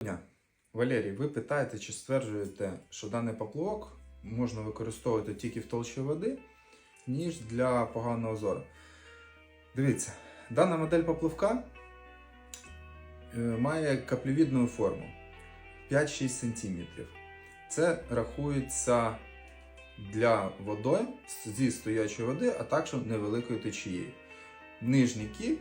Дня. Валерій, ви питаєте, чи стверджуєте, що даний поплавок можна використовувати тільки в толщі води, ніж для поганого зору. Дивіться, дана модель поплавка е, має каплевідну форму 5-6 см. Це рахується для водойм зі стоячої води, а також невеликою течією. Нижній кіль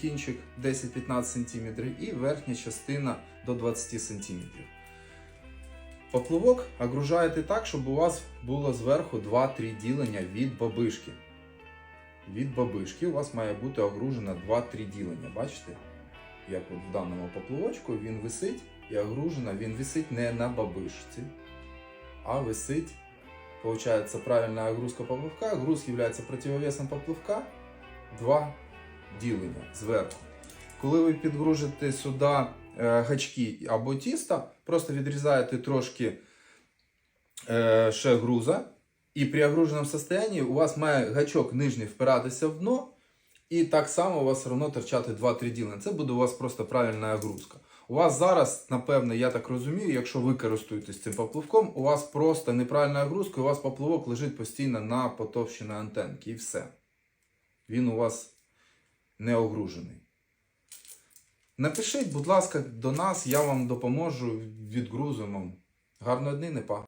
кінчик 10-15 см і верхня частина до 20 см. Поплавок огружаєте так, щоб у вас було зверху 2-3 ділення від бабишки. Від бабишки у вас має бути огружено 2-3 ділення. Бачите? Як от в даному поплавочку він висить і огружено, він висить не на бабишці, а висить, получается, правильна огрузка поплавка. Груз є противовесом поплавка. Два ділення зверху. Коли ви підгружите сюди е, гачки або тісто, просто відрізаєте трошки е, ще груза, і при огруженому стані у вас має гачок нижній впиратися в дно, і так само у вас все одно торчати 2-3 ділення. Це буде у вас просто правильна огрузка. У вас зараз, напевне, я так розумію, якщо ви користуєтесь цим поплавком, у вас просто неправильна огрузка, у вас поплавок лежить постійно на потовщині антенки і все. Він у вас не огружений. Напишіть, будь ласка, до нас, я вам допоможу, відгрузимо. Гарного дни, не па.